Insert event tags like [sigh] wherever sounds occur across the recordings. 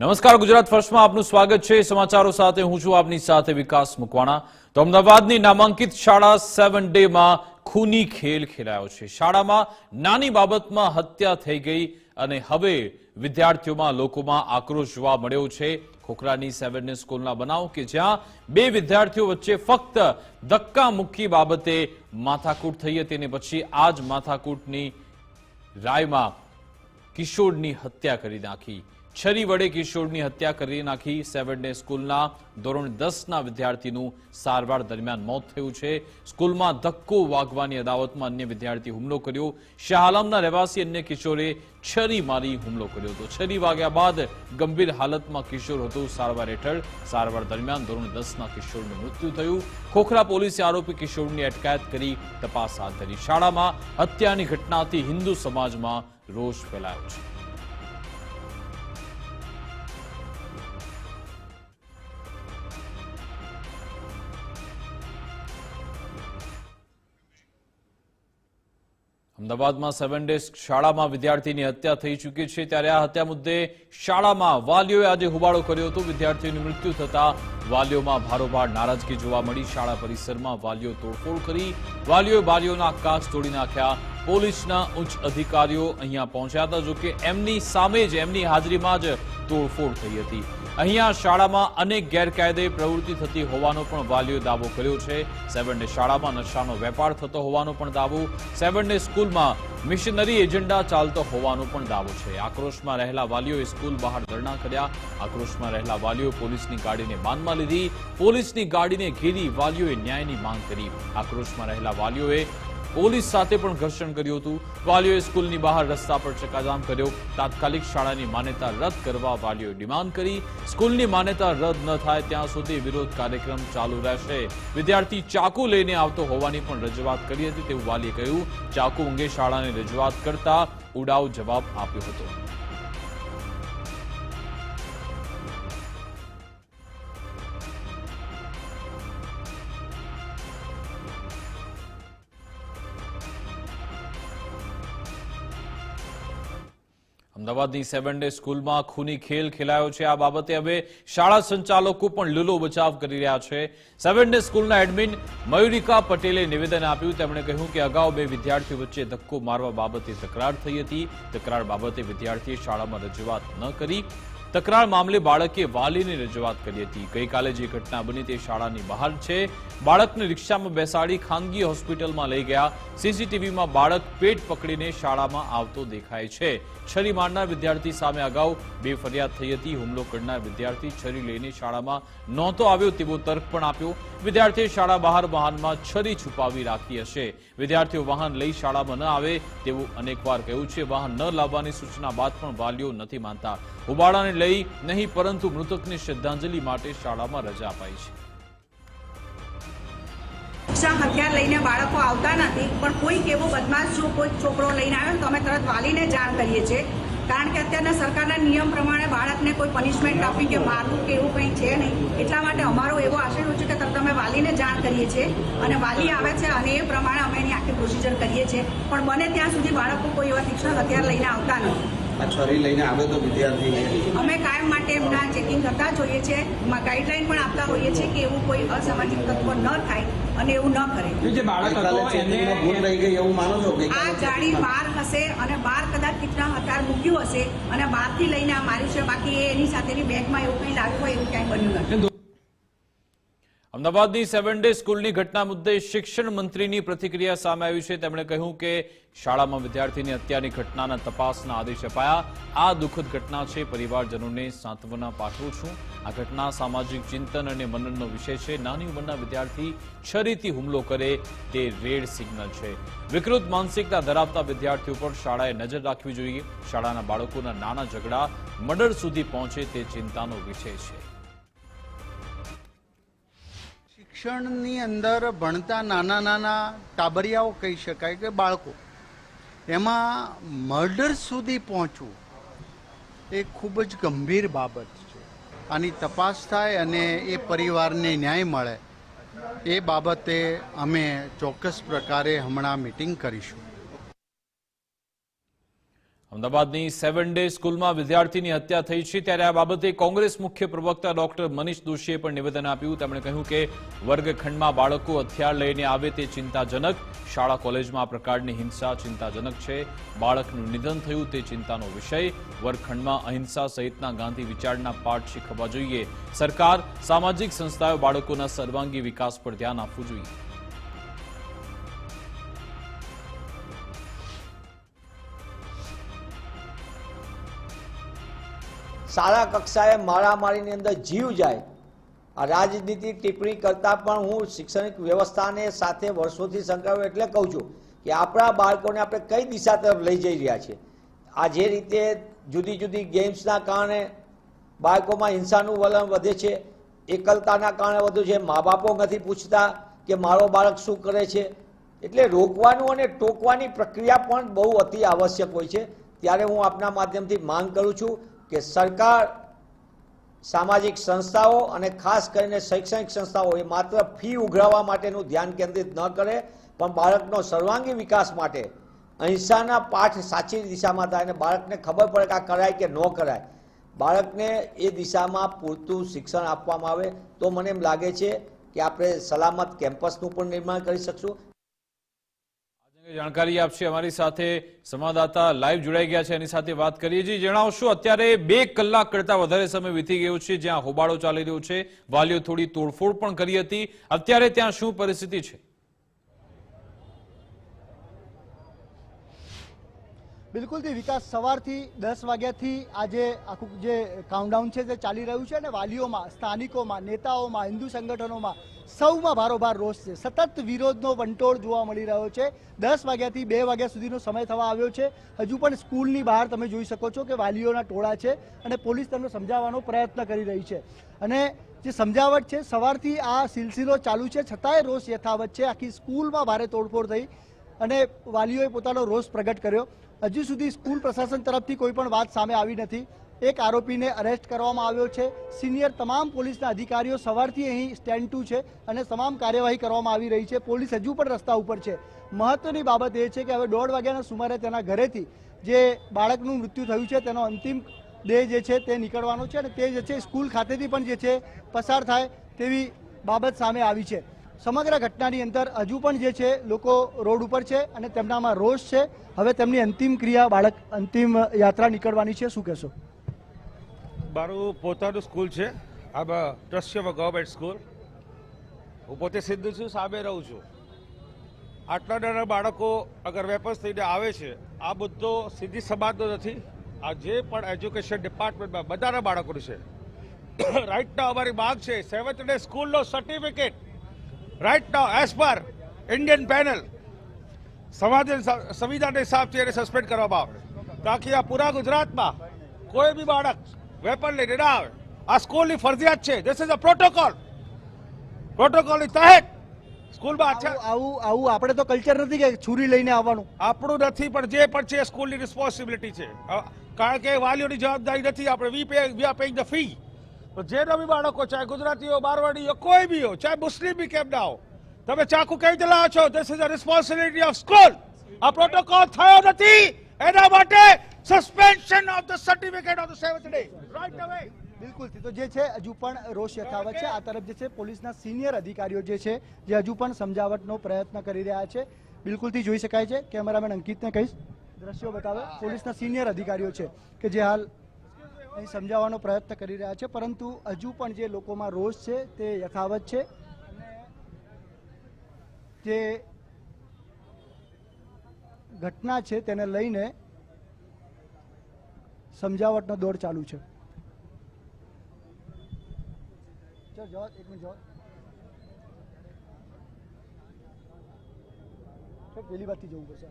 નમસ્કાર, ગુજરાત ફર્સ્ટમાં આપનું સ્વાગત છે. સમાચારો સાથે હું છું આપની સાથે વિકાસ મુકવાણા. તો અમદાવાદની નામાંકિત શાળા સેવન ડેમાં ખૂની ખેલ ખેલાયો છે. શાળામાં નાની બાબતમાં હત્યા થઈ ગઈ અને હવે વિદ્યાર્થીઓમાં લોકોમાં આક્રોશ જોવા મળ્યો છે. ખોખરાની સેવન ડે સ્કૂલના બનાવ કે જ્યાં બે વિદ્યાર્થીઓ વચ્ચે ફક્ત ધક્કા મુક્કી બાબતે માથાકૂટ થઈ હતી અને પછી આ જ માથાકૂટની રાયમાં કિશોરની હત્યા કરી નાખી. છરી વડે કિશોરની હત્યા કરી નાખી સેવન ડે સ્કૂલના ધોરણ દસના વિદ્યાર્થીનું સારવાર દરમિયાન મોત થયું છે. સ્કૂલમાં ધક્કો વાગવાની અદાવતમાં અન્ય વિદ્યાર્થી હુમલો કર્યો. શાહઆલમના રહેવાસી અન્ય કિશોરે છરી મારી હુમલો કર્યો હતો. છરી વાગ્યા બાદ ગંભીર હાલતમાં કિશોર હતો. સારવાર હેઠળ સારવાર દરમિયાન ધોરણ દસના કિશોરનું મૃત્યુ થયું. ખોખરા પોલીસે આરોપી કિશોરની અટકાયત કરી તપાસ હાથ ધરી. શાળામાં હત્યાની ઘટનાથી હિન્દુ સમાજમાં રોષ ફેલાયો છે. અમદાવાદમાં સેવન ડેઝ શાળામાં વિદ્યાર્થીની હત્યા થઈ ચૂકી છે ત્યારે આ હત્યા મુદ્દે શાળામાં વાલીઓએ આજે હુબાળો કર્યો હતો. વિદ્યાર્થીઓનું મૃત્યુ થતા વાલીઓમાં ભારોભાર નારાજગી જોવા મળી. શાળા પરિસરમાં વાલીઓ તોડફોડ કરી. વાલીઓએ બારીઓના કાચ તોડી નાખ્યા. પોલીસના ઉચ્ચ અધિકારીઓ અહીંયા પહોંચ્યા હતા. જોકે એમની સામે જ, એમની હાજરીમાં જ તોડફોડ થઈ હતી. અહીંયા શાળામાં અનેક ગેરકાયદે પ્રવૃત્તિ થતી હોવાનો પણ વાલીઓએ દાવો કર્યો છે. સેવનને શાળામાં નશાનો વેપાર થતો હોવાનો પણ દાવો. સેવનને સ્કૂલમાં મિશનરી એજન્ડા ચાલતો હોવાનો પણ દાવો છે. આક્રોશમાં રહેલા વાલીઓએ સ્કૂલ બહાર ધરણા કર્યા. આક્રોશમાં રહેલા વાલીઓ પોલીસની ગાડીને માનમાં લીધી. પોલીસની ગાડીને ઘેરી વાલીઓએ ન્યાયની માંગ કરી. આક્રોશમાં રહેલા વાલીઓએ પોલીસ સાથે પણ ઘર્ષણ કર્યું હતું. વાલીઓએ સ્કૂલની બહાર રસ્તા પર ચકાજામ કર્યો. તાત્કાલિક શાળાની માન્યતા રદ કરવા વાલીઓએ ડિમાન્ડ કરી. સ્કૂલની માન્યતા રદ ન થાય ત્યાં સુધી વિરોધ કાર્યક્રમ ચાલુ રહેશે. વિદ્યાર્થી ચાકુ લઈને આવતો હોવાની પણ રજૂઆત કરી હતી તેવું વાલીએ કહ્યું. ચાકુ અંગે શાળાને રજૂઆત કરતા ઉડાવ જવાબ આપ્યો હતો. અમદાવાદની સેવન ડે સ્કૂલમાં ખૂની ખેલ ખેલાયો છે. આ બાબતે હવે શાળા સંચાલકો પણ લીલો બચાવ કરી રહ્યા છે. સેવન ડે સ્કૂલના એડમિન મયુરિકા પટેલે નિવેદન આપ્યું. તેમણે કહ્યું કે અગાઉ બે વિદ્યાર્થીઓ વચ્ચે ધક્કો મારવા બાબતે તકરાર થઈ હતી. તકરાર બાબતે વિદ્યાર્થીએ શાળામાં રજૂઆત ન કરી. તકરાર મામલે બાળકે વાલીની રજૂઆત કરી હતી. ગઈકાલે જે ઘટના બની તે શાળાની બહાર છે. બાળકને રિક્ષામાં બેસાડી ખાનગી હોસ્પિટલમાં લઈ ગયા. સીસીટીવીમાં બાળક પેટ પકડીને શાળામાં આવતો દેખાય છે. છરી મારનાર વિદ્યાર્થી સામે અગાઉ બે ફરિયાદ થઈ હતી. હુમલો કરનાર વિદ્યાર્થી છરી લઈને શાળામાં નહોતો આવ્યો તેવો તર્ક પણ આપ્યો. વિદ્યાર્થીએ શાળા બહાર વાહનમાં છરી છુપાવી રાખી હશે. વિદ્યાર્થીઓ વાહન લઈ શાળામાં ન આવે તેવું અનેકવાર કહ્યું છે. વાહન ન લાવવાની સૂચના બાદ પણ વાલીઓ નથી માનતા. હુબાળાને લઈ નહીં, પરંતુ મૃતકને શ્રદ્ધાંજલિ માટે શાળામાં રજા અપાઈ છે. રિક્ષા હથિયાર લઈને બાળકો આવતા નથી, પણ કોઈક એવો બદમાશ જો કોઈ છોકરો લઈને આવ્યો તો અમે તરત વાલીને જાણ કરીએ છીએ. કારણ કે અત્યારના સરકારના નિયમ પ્રમાણે બાળકને કોઈ પનિશમેન્ટ આપી કે મારવું કે એવું કંઈ છે નહીં, એટલા માટે અમારો એવો આશય છે કે તરત અમે વાલીને જાણ કરીએ છીએ. અને વાલી આવે છે અને એ પ્રમાણે અમે એની આખી પ્રોસિજર કરીએ છીએ. પણ બને ત્યાં સુધી બાળકો કોઈ એવા શિક્ષણ હથિયાર લઈને આવતા નથી. આ છરી લઈને આવે તો વિદ્યાર્થી અમે કાયમ માટે એમના ચેકિંગ કરતા જ હોઈએ છીએ. ગાઈડલાઈન પણ આપતા હોઈએ છીએ કે એવું કોઈ અસામાજિક તત્વ ન થાય અને એવું ન કરે. જે બાળક હતો એને ભૂલ રહી ગઈ એવું માનો છો? આ જાળી ગાડી બહાર હશે અને બહાર કદાચ કેટલા હથિયાર મૂક્યું હશે અને બહારથી લઈને આ માર્યું છે બાકી એની સાથેની બેગમાં એવું કંઈ લાગ્યું હોય એવું ક્યાંય બન્યું નથી. અમદાવાદની સેવન ડે સ્કૂલની ઘટના મુદ્દે શિક્ષણ મંત્રીની પ્રતિક્રિયા સામે આવી છે. તેમણે કહ્યું કે શાળામાં વિદ્યાર્થીની હત્યાની ઘટનાના તપાસના આદેશ અપાયા. આ દુઃખદ ઘટના છે. પરિવારજનોને સાંત્વના પાઠવું છું. આ ઘટના સામાજિક ચિંતન અને મનનનો વિષય છે. નાની ઉંમરના વિદ્યાર્થી છરીથી હુમલો કરે તે રેડ સિગ્નલ છે. વિકૃત માનસિકતા ધરાવતા વિદ્યાર્થીઓ પર શાળાએ નજર રાખવી જોઈએ. શાળાના બાળકોના નાના ઝઘડા મર્ડર સુધી પહોંચે તે ચિંતાનો વિષય છે. શિક્ષણની અંદર ભણતા નાના નાના ટાબરિયાઓ કહી શકાય કે બાળકો. એમાં મર્ડર સુધી પહોંચવું એ ખૂબ જ ગંભીર બાબત છે. આની તપાસ થાય અને એ પરિવારને ન્યાય મળે. એ બાબતે અમે ચોક્કસ પ્રકારે હમણાં મિટિંગ કરીશું. અમદાવાદની સેવન ડે સ્કૂલમાં વિદ્યાર્થીની હત્યા થઈ છે ત્યારે આ બાબતે કોંગ્રેસ મુખ્ય પ્રવક્તા ડોક્ટર મનીષ દોશીએ પણ નિવેદન આપ્યું. તેમણે કહ્યું કે વર્ગખંડમાં બાળકો હથિયાર લઈને આવે તે ચિંતાજનક. શાળા કોલેજમાં આ પ્રકારની હિંસા ચિંતાજનક છે. બાળકનું નિધન થયું તે ચિંતાનો વિષય. વર્ગખંડમાં અહિંસા સહિતના ગાંધી વિચારના પાઠ શીખવવા જોઈએ. સરકાર, સામાજિક સંસ્થાઓ બાળકોના સર્વાંગી વિકાસ પર ધ્યાન આપવું જોઈએ. શાળા કક્ષાએ મારામારીની અંદર જીવ જાય. આ રાજનીતિ ટિપ્પણી કરતાં પણ હું શૈક્ષણિક વ્યવસ્થાને સાથે વર્ષોથી સંકળાયું એટલે કહું છું કે આપણા બાળકોને આપણે કઈ દિશા તરફ લઈ જઈ રહ્યા છીએ. આ જે રીતે જુદી જુદી ગેમ્સના કારણે બાળકોમાં હિંસાનું વલણ વધે છે, એકલતાના કારણે વધુ છે મા બાપો નથી પૂછતા કે મારો બાળક શું કરે છે. એટલે રોકવાનું અને ટોકવાની પ્રક્રિયા પણ બહુ અતિ આવશ્યક હોય છે. ત્યારે હું આપના માધ્યમથી માંગ કરું છું કે સરકાર સામાજિક સંસ્થાઓ અને ખાસ કરીને શૈક્ષણિક સંસ્થાઓ એ માત્ર ફી ઉઘરાવવા માટેનું ધ્યાન કેન્દ્રિત ન કરે, પણ બાળકનો સર્વાંગી વિકાસ માટે અહિંસાના પાઠ સાચી દિશામાં થાય અને બાળકને ખબર પડે કે આ કરાય કે ન કરાય. બાળકને એ દિશામાં પૂરતું શિક્ષણ આપવામાં આવે તો મને એમ લાગે છે કે આપણે સલામત કેમ્પસનું પણ નિર્માણ કરી શકશું. જાણકારી આપશે. અમારી સાથે સંવાદદાતા લાઈવ જોડાઈ ગયા છે. એની સાથે વાત કરીએ છીએ. જણાવશો, અત્યારે બે કલાક કરતા વધારે સમય વીતી ગયો છે જ્યાં હોબાળો ચાલી રહ્યો છે. વાલીઓ થોડી તોડફોડ પણ કરી હતી. અત્યારે ત્યાં શું પરિસ્થિતિ છે? બિલકુલથી વિકાસ સવારથી દસ વાગ્યાથી આજે આખું જે કાઉન્ટડાઉન છે તે ચાલી રહ્યું છે અને વાલીઓમાં, સ્થાનિકોમાં, નેતાઓમાં, હિન્દુ સંગઠનોમાં સૌમાં ભારોભાર રોષ છે. સતત વિરોધનો વંટોળ જોવા મળી રહ્યો છે. દસ વાગ્યાથી બે વાગ્યા સુધીનો સમય થવા આવ્યો છે. હજુ પણ સ્કૂલની બહાર તમે જોઈ શકો છો કે વાલીઓના ટોળા છે અને પોલીસ તેમને સમજાવવાનો પ્રયત્ન કરી રહી છે. અને જે સમજાવટ છે, સવારથી આ સિલસિલો ચાલુ છે. છતાંય રોષ યથાવત છે. આખી સ્કૂલમાં ભારે તોડફોડ થઈ અને વાલીઓએ પોતાનો રોષ પ્રગટ કર્યો. હજુ સુધી સ્કૂલ પ્રશાસન તરફથી કોઈ પણ વાત સામે આવી નથી. એક આરોપીને અરેસ્ટ કરવામાં આવ્યો છે. સિનિયર તમામ પોલીસના અધિકારીઓ સવારથી અહીં સ્ટેન્ડ ટુ છે અને તમામ કાર્યવાહી કરવામાં આવી રહી છે. પોલીસ હજુ પણ રસ્તા ઉપર છે. મહત્વની બાબત એ છે કે હવે દોઢ વાગ્યાના સુમારે તેના ઘરેથી જે બાળકનું મૃત્યુ થયું છે, તેનો અંતિમ દેહ જે છે તે નીકળવાનો છે અને તે જે છે સ્કૂલ ખાતેથી પણ જે છે પસાર થાય તેવી બાબત સામે આવી છે. સમગ્ર ઘટનાની અંદર હજુ પણ જે છે, લોકો રોડ ઉપર છે અને તેમનામાં રોષ છે. હવે તેમની અંતિમ ક્રિયા બાળક અંતિમ યાત્રા નીકળવાની છે. શું કહેશો? મારું પોતાનું સ્કૂલ છે. આ ટ્રસ્ટ ઓફ ગવર્મેન્ટ સ્કૂલ. હું પોતે સિદ્ધ છું, સામે રહું છું. આટલા નાના બાળકો અગર વેપન્સ થઈને આવે છે, આ મુદ્દો સીધી સમાજનો નથી. આ જે પણ એજ્યુકેશન ડિપાર્ટમેન્ટમાં બધાના બાળકોનું છે. [coughs] રાઇટના અમારી માંગ છે સેવન્થ ડે સ્કૂલનો સર્ટિફિકેટ રાઈટ નાવ એઝ પર ઇન્ડિયન પેનલ સમાજ સંવિધાન હિસાબથી એને સસ્પેન્ડ કરવામાં આવે. તાકી આ પૂરા ગુજરાતમાં કોઈ બી બાળક વેપન લઈને ના આવે. આ સ્કૂલની ફરજિયાત છે. ધીસ ઇઝ અ પ્રોટોકોલ પ્રોટોકોલની તહેત સ્કૂલમાં અચ્છા આવું આવું આપણે તો કલ્ચર નથી કે છુરી લઈને આવવાનું. આપણું નથી પણ જે પણ છે સ્કૂલની રિસ્પોન્સિબિલિટી છે. કારણ કે વાલીઓની જવાબદારી નથી. આપણે we pay we are paying the fee તો જે બી બાળકો, ચાહે ગુજરાતીઓ, બારવાડીઓ, કોઈ બી હો ચાહે મુસ્લિમ બી કેમ ના હો તમે ચાકુ કેવી રીતે છો? This is a responsibility of school આ પ્રોટોકોલ થયો નથી. એના માટે suspension of the certificate of the seventh day right away બિલકુલ. તો જે છે, હજુ પણ રોષ યથાવત છે. આ તરફ જે છે, પોલીસના સિનિયર અધિકારીઓ જે છે, જે હજુ પણ સમજાવટનો પ્રયત્ન કરી રહ્યા છે. બિલકુલથી જોઈ શકાય છે. કેમેરામેન અંકિતને કહીશ. દ્રશ્યો બતાવે. પોલીસના સિનિયર અધિકારીઓ છે કે જે હાલ અહીં સમજાવવાનો પ્રયત્ન કરી રહ્યા છે, પરંતુ હજુ પણ જે લોકોમાં રોષ છે તે યથાવત છે. અને જે ઘટના છે તેને લઈને સમજાવટનો દોર ચાલુ છે. એક મિનિટ પેલી બાજુથી જવું પડશે.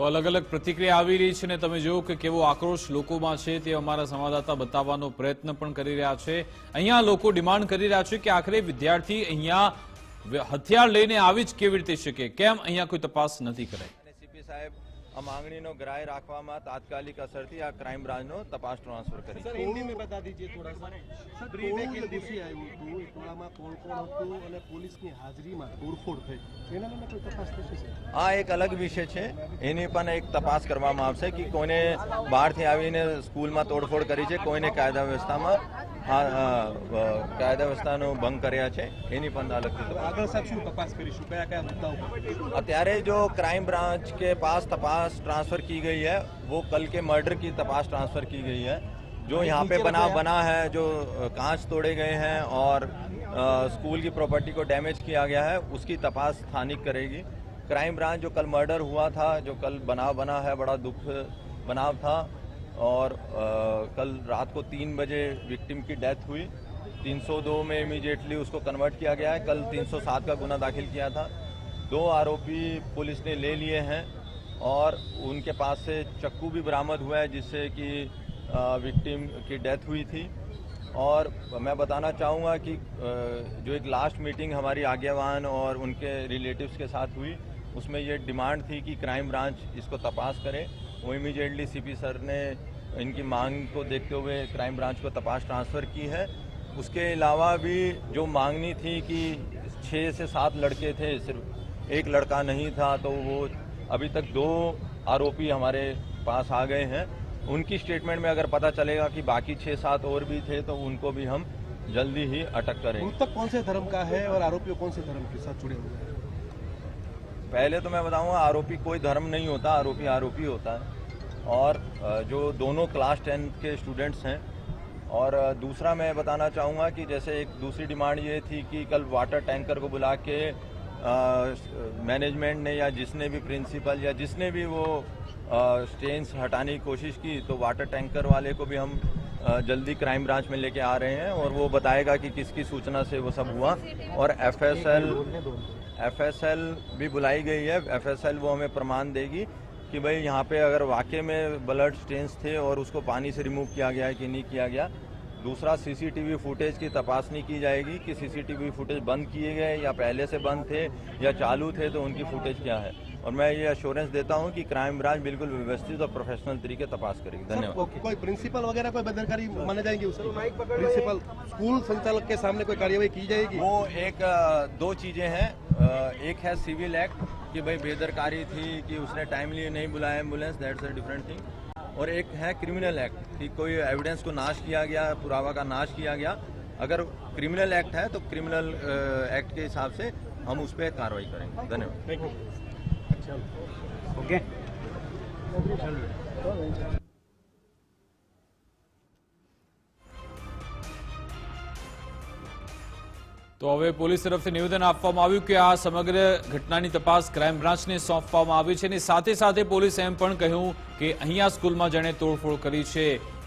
તો અલગ અલગ પ્રતિક્રિયા આવી રહી છે ને તમે જોયું કે કેવો આક્રોશ લોકોમાં છે તે અમારા સંવાદદાતા બતાવવાનો પ્રયત્ન પણ કરી રહ્યા છે. અહીંયા લોકો ડિમાન્ડ કરી રહ્યા છે કે આખરે વિદ્યાર્થી અહીંયા હથિયાર લઈને આવી જ કેવી રીતે શકે? કેમ અહીંયા કોઈ તપાસ નથી કરાઈ? સીપી સાહેબ આ માંગણીનો ગ્રાય રાખવામાં તાત્કાલિક અસરથી આ ક્રાઇમ બ્રાન્ચનો તપાસ ટ્રાન્સફર કરી. સર હિન્દી મે બતા દીજીએ થોડા સર. બ્રીફ એક દિવસે આવ્યું હતું ટોળામાં કોણ કોણ હતું અને પોલીસની હાજરીમાં તોડફોડ થઈ. એના લઈને કોઈ તપાસ થશે આ એક અલગ વિષય છે. એની પણ એક તપાસ કરવામાં આવશે કે કોઈને બહારથી આવીને સ્કૂલમાં તોડફોડ કરી છે કોઈને કાયદા વ્યવસ્થામાં કાયદા વ્યવસ્થાનો ભંગ કર્યા છે. એની પણ અલગથી અત્યારે જો ક્રાઇમ બ્રાન્ચ કે પાસ તપાસ पास तपास ट्रांसफ़र की गई है वो कल के मर्डर की तपास ट्रांसफ़र की गई है। जो यहाँ पे बना बना है जो कांच तोड़े गए हैं और अ, स्कूल की प्रॉपर्टी को डैमेज किया गया है उसकी तपास स्थानिक करेगी। क्राइम ब्रांच जो कल मर्डर हुआ था जो कल बनाव बना है बड़ा दुख बनाव था और अ, कल रात को तीन बजे विक्टिम की डेथ हुई। 302 में इमीडिएटली उसको कन्वर्ट किया गया है। कल 307 का गुना दाखिल किया था। दो आरोपी पुलिस ने ले लिए हैं। और उनके पास से चक्कू भी बरामद हुआ है, जिससे कि विक्टिम की डेथ हुई थी। और मैं बताना चाहूँगा कि जो एक लास्ट मीटिंग हमारी आज्ञावान और उनके रिलेटिव्स के साथ हुई, उसमें ये डिमांड थी कि क्राइम ब्रांच इसको तपास करे। वो इमीडिएटली सीपी सर ने इनकी मांग को देखते हुए क्राइम ब्रांच को तपास ट्रांसफ़र की है। उसके अलावा भी जो मांगनी थी कि छः से सात लड़के थे, सिर्फ़ एक लड़का नहीं था तो वो अभी तक दो आरोपी हमारे पास आ गए हैं। उनकी स्टेटमेंट में अगर पता चलेगा कि बाकी छः सात और भी थे तो उनको भी हम जल्दी ही अटक करेंगे। मृतक कौन से धर्म का है और आरोपी कौन से धर्म के साथ जुड़े हुए हैं? पहले तो मैं बताऊँगा आरोपी कोई धर्म नहीं होता आरोपी आरोपी होता है। और जो दोनों क्लास टेंथ के स्टूडेंट्स हैं। और दूसरा मैं बताना चाहूँगा कि जैसे एक दूसरी डिमांड ये थी कि कल वाटर टैंकर को बुला के मैनेजमेंट ने या जिसने भी प्रिंसिपल या जिसने भी वो स्टेन्स हटाने की कोशिश की तो वाटर टैंकर वाले को भी हम जल्दी क्राइम ब्रांच में लेके आ रहे हैं और वो बताएगा कि किसकी सूचना से वो सब हुआ। और एफएसएल एफएसएल भी बुलाई गई है। एफएसएल वो हमें प्रमाण देगी कि भाई यहाँ पे अगर वाकई में ब्लड स्टेन्स थे और उसको पानी से रिमूव किया गया है कि नहीं किया गया दूसरा सीसीटीवी फुटेज की तपासनी की जाएगी कि सीसीटीवी फुटेज बंद किए गए या पहले से बंद थे या चालू थे तो उनकी फुटेज क्या है। और मैं ये अश्योरेंस देता हूँ कि क्राइम ब्रांच बिल्कुल व्यवस्थित और प्रोफेशनल तरीके तपास करेगी। धन्यवाद। कोई प्रिंसिपल वगैरह कोई बेदरकारी माने जाएँगे प्रिंसिपल स्कूल संचालक के सामने कोई कार्यवाही की जाएगी? वो एक दो चीज़ें हैं। एक है सिविल एक्ट कि भाई बेदरकारी थी कि उसने टाइमली नहीं बुलाया ambulance that's a different thing और एक है क्रिमिनल एक्ट कि कोई एविडेंस को नाश किया गया पुरावा का नाश किया गया। अगर क्रिमिनल एक्ट है तो क्रिमिनल एक्ट के हिसाब से हम उस पर कार्रवाई करेंगे। धन्यवाद। તો હવે પોલીસ તરફથી નિવેદન આપવામાં આવ્યું કે આ સમગ્ર ઘટનાની તપાસ ક્રાઇમ બ્રાન્ચને સોંપવામાં આવી છે અને સાથે સાથે પોલીસે એમ પણ કહ્યું કે અહીંયા સ્કૂલમાં જેણે તોડફોડ કરી છે.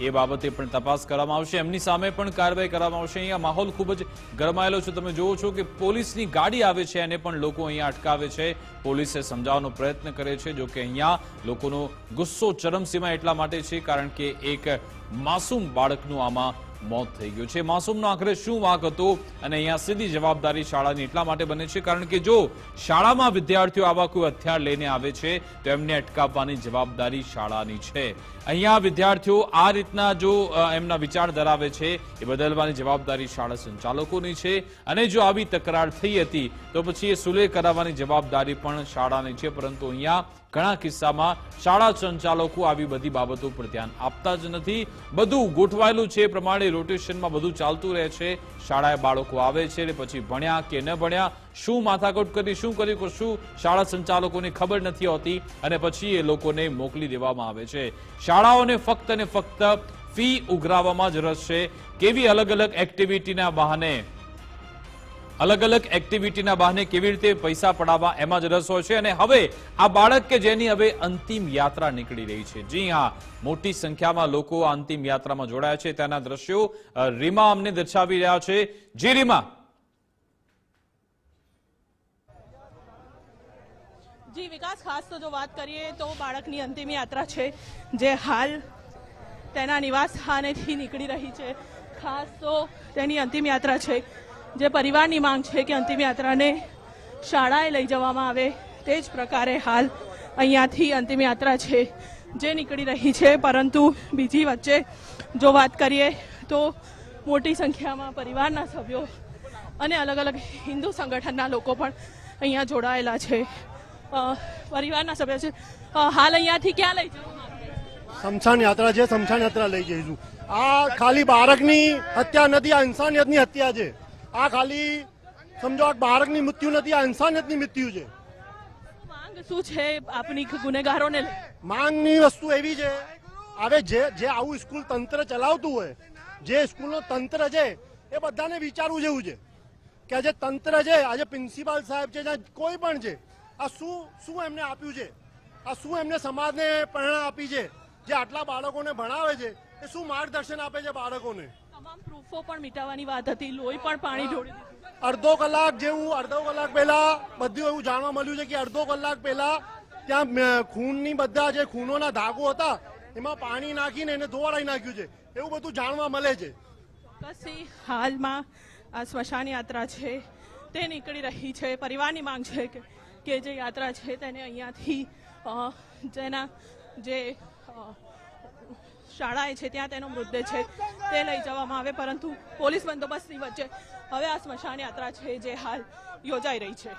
એ બાબતે પણ તપાસ કરવામાં આવશે. એમની સામે પણ કાર્યવાહી કરવામાં આવશે. અહીંયા માહોલ ખૂબ જ ગરમાયેલો છે. તમે જોવો છો કે પોલીસની ગાડી આવે છે અને પણ લોકો અહીંયા અટકાવે છે. પોલીસે સમજાવવાનો પ્રયત્ન કરે છે, જો કે અહીંયા લોકોનો ગુસ્સો ચરમસીમા એટલા માટે છે, કારણ કે એક માસૂમ બાળકનું આમાં મોત થઈ ગયું છે. માસૂમનો આખરે શું વાંક હતો? અને અહીંયા સીધી જવાબદારી શાળાની એટલા માટે બને છે, કારણ કે જો શાળામાં વિદ્યાર્થીઓ આવા કોઈ હથિયાર લઈને આવે છે, તો એમને અટકાવવાની જવાબદારી શાળાની છે. અહીંયા વિદ્યાર્થીઓ આ રીતના જો એમના વિચાર ધરાવે છે, એ બદલવાની જવાબદારી શાળા સંચાલકોની છે. અને જો આવી તકરાર થઈ હતી, તો પછી એ સુલેહ કરાવવાની જવાબદારી પણ શાળાની છે. પરંતુ અહીંયા ઘણા કિસ્સામાં શાળા સંચાલકો આવી બધી બાબતો પર ધ્યાન આપતા જ નથી. બધું ગોઠવાયેલું છે પ્રમાણે રોટેશનમાં બધું ચાલતું રહે છે. શાળાએ બાળકો આવે છે અને પછી ભણ્યા કે ન ભણ્યા, શું માથાકૂટ કરી, શું કર્યું શું શાળા સંચાલકોને ખબર નથી હોતી અને પછી એ લોકોને મોકલી દેવામાં આવે છે. શાળાઓને ફક્ત ને ફક્ત ફી ઉઘરાવવામાં જ રસ છે. કેવી અલગ અલગ એક્ટિવિટીના બહાને અલગ અલગ એક્ટિવિટીના બહાને કેવી રીતે પૈસા પડાવવા એમાં જ રસ હોય છે અને હવે આ બાળક કે જેની હવે અંતિમ યાત્રા નીકળી રહી છે. જી હા, મોટી સંખ્યામાં લોકો આ અંતિમ યાત્રામાં જોડાયા છે. તેના દ્રશ્યો રીમા અમને દર્શાવી રહ્યા છે. જી રીમા. જી, વિકાસ, ખાસ તો જો વાત કરીએ તો બાળકની અંતિમ યાત્રા છે, જે હાલ તેના નિવાસ સ્થાનેથી નીકળી રહી છે. ખાસ તો તેની અંતિમ યાત્રા છે. જે પરિવારની માંગ છે કે અંતિમ યાત્રાને શાળાએ લઈ જવામાં આવે તે જ પ્રકારે હાલ અહીંયાથી અંતિમ યાત્રા છે જે નીકળી રહી છે. પરંતુ બીજી વચ્ચે જો વાત કરીએ તો મોટી સંખ્યામાં પરિવારના સભ્યો અને અલગ અલગ હિન્દુ સંગઠનના લોકો પણ અહીંયા જોડાયેલા છે. પરિવારના સભ્યો છે. હાલ અહીંયાથી ક્યાં લઈ જવું શમશાન યાત્રા છે, શમશાન યાત્રા લઈ જઈશું. આ ખાલી બાળકની હત્યા નથી, આ ઇન્સાનિયતની હત્યા છે. આ ખાલી સમજો આ બાળકની મૃત્યુ નથી આ ઇન્સાનિયતની મૃત્યુ છે. માંગ શું છે આપની ગુનેગારોને માંગની વસ્તુ એવી છે હવે જે જે આવું સ્કૂલ તંત્ર ચલાવતું હોય જે સ્કૂલનો તંત્ર છે એ બધાને વિચારવું જેવું છે. કે આજે તંત્ર છે આજે પ્રિન્સિપાલ સાહેબ છે જ્યાં કોઈ પણ છે આ શું શું એમને આપ્યું છે? આ શું એમને સમાજને પ્રેરણા આપી છે? જે આટલા બાળકોને ભણાવે છે? એ શું માર્ગદર્શન આપે છે બાળકોને? તમામ પ્રૂફો પણ મિટાવવાની વાત હતી. લોહી પણ પાણી ઢોળી અડધો કલાક જેવું અડધો કલાક પહેલા બધું એવું જાણવા મળ્યું છે કે અડધો કલાક પહેલા ત્યાં ખૂનની બધા જે ખૂનોના ધાગો હતા એમાં પાણી નાખીને એને ધોવાડાઈ નાખ્યું છે. એવું બધું જાણવા મળે છે. કસી હાલમાં આ સ્મશાન યાત્રા છે તે નીકળી રહી છે. પરિવારની માંગ છે કે જે યાત્રા છે તેને અહીંયાથી જેના જે શાળાએ છે, ત્યાં તેનો મૃતદેહ છે, તે લઈ જવામાં આવે, પરંતુ પોલીસ બંદોબસ્તની વચ્ચે હવે આ સ્મશાન યાત્રા છે, જે હાલ યોજાઈ રહી છે.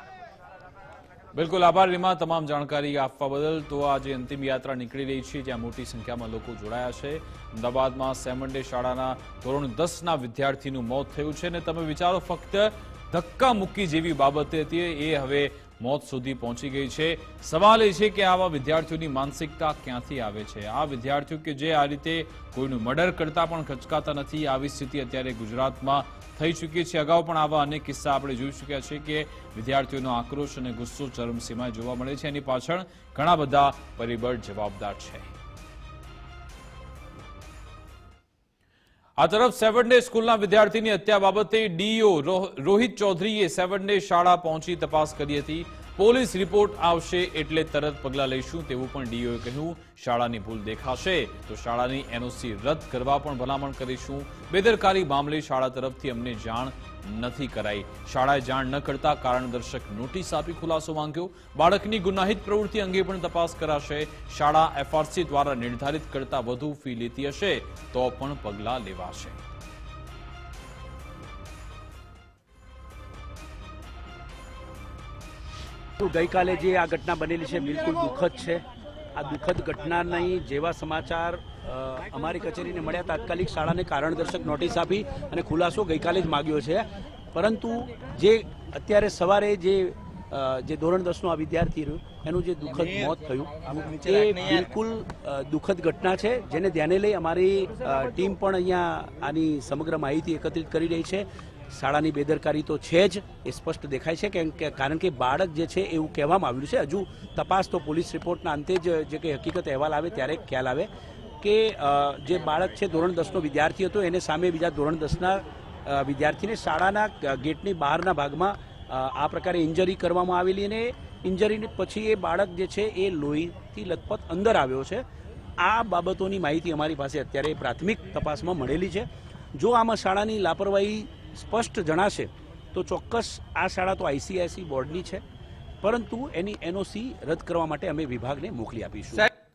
બિલકુલ આભાર, રીમા. તમામ જાણકારી આપવા બદલ. તો આજે અંતિમ યાત્રા નીકળી રહી છે, જ્યાં મોટી સંખ્યામાં લોકો જોડાયા છે. અમદાવાદમાં સેમન્ડે શાળાના ધોરણ દસના વિદ્યાર્થીનું મોત થયું છે. અને તમે વિચારો, ફક્ત ધક્કા મૂકી જેવી બાબત હતી. એ હવે મોત સુધી પહોંચી ગઈ છે. સવાલ એ છે કે આવા વિદ્યાર્થીઓની માનસિકતા ક્યાંથી આવે છે? આ વિદ્યાર્થીઓ કે જે આ રીતે કોઈનું મર્ડર કરતા પણ ખચકાતા નથી, આવી સ્થિતિ અત્યારે ગુજરાતમાં થઈ ચૂકી છે. અગાઉ પણ આવા અનેક કિસ્સા આપણે જોઈ ચૂક્યા છે કે વિદ્યાર્થીઓનો આક્રોશ અને ગુસ્સો ચરમસીમાએ જોવા મળે છે. એની પાછળ ઘણા બધા પરિબળ જવાબદાર છે. આ તરફ સેવન ડે સ્કૂલના વિદ્યાર્થીની હત્યા બાબતે ડીઈઓ રોહિત ચૌધરીએ સેવન ડે શાળા પહોંચી તપાસ કરી હતી. પોલીસ રિપોર્ટ આવશે એટલે તરત પગલાં લઈશું તેવું પણ ડીઓએ કહ્યું. શાળાની ભૂલ દેખાશે તો શાળાની એનઓસી રદ કરવા પણ ભલામણ કરીશું. બેદરકારી મામલે શાળા તરફથી અમને જાણ નથી કરાઈ. શાળાએ જાણ ન કરતા કારણદર્શક નોટિસ આપી ખુલાસો માંગ્યો. બાળકની ગુનાહિત પ્રવૃત્તિ અંગે પણ તપાસ કરાશે. શાળા એફઆરસી દ્વારા નિર્ધારિત કરતા વધુ ફી લેતી હશે, તો પણ પગલાં લેવાશે. ગઈકાલે જે આ ઘટના બનેલી છે, બિલકુલ દુઃખદ છે. આ દુઃખદ ઘટનાની જેવા સમાચાર અમારી કચેરીને મળ્યા તાત્કાલિક શાળાને કારણદર્શક નોટિસ આપી અને ખુલાસો ગઈકાલે જ માગ્યો છે. પરંતુ જે અત્યારે સવારે જે જે ધોરણ દસનો આ વિદ્યાર્થી રહ્યો એનું જે દુઃખદ મોત થયું તે બિલકુલ દુઃખદ ઘટના છે જેને ધ્યાને લઈ અમારી ટીમ પણ અહીંયા આની સમગ્ર માહિતી એકત્રિત કરી રહી છે. શાળાની બેદરકારી તો છે જ એ સ્પષ્ટ દેખાય છે કેમ કે કારણ કે બાળક જે છે એવું કહેવામાં આવ્યું છે. હજુ તપાસ તો પોલીસ રિપોર્ટના અંતે જ જે કંઈ હકીકત અહેવાલ આવે ત્યારે ખ્યાલ આવે. કે જે બાળક છે ધોરણ દસનો વિદ્યાર્થી હતો, એને સામે બીજા ધોરણ દસના વિદ્યાર્થીને શાળાના ગેટની બહારના ભાગમાં આ પ્રકારે ઇન્જરી કરવામાં આવેલી અને ઇન્જરી પછી એ બાળક જે છે એ લોહીથી લથપથ અંદર આવ્યો છે. આ બાબતોની માહિતી અમારી પાસે અત્યારે પ્રાથમિક તપાસમાં મળેલી છે. જો આમાં શાળાની લાપરવાહી સ્પષ્ટ જણાશે, તો ચોક્કસ આ શાળા તો આઈસીઆઈસી બોર્ડની છે. પરંતુ એની એનઓસી રદ કરવા માટે અમે વિભાગને મોકલી આપીશું.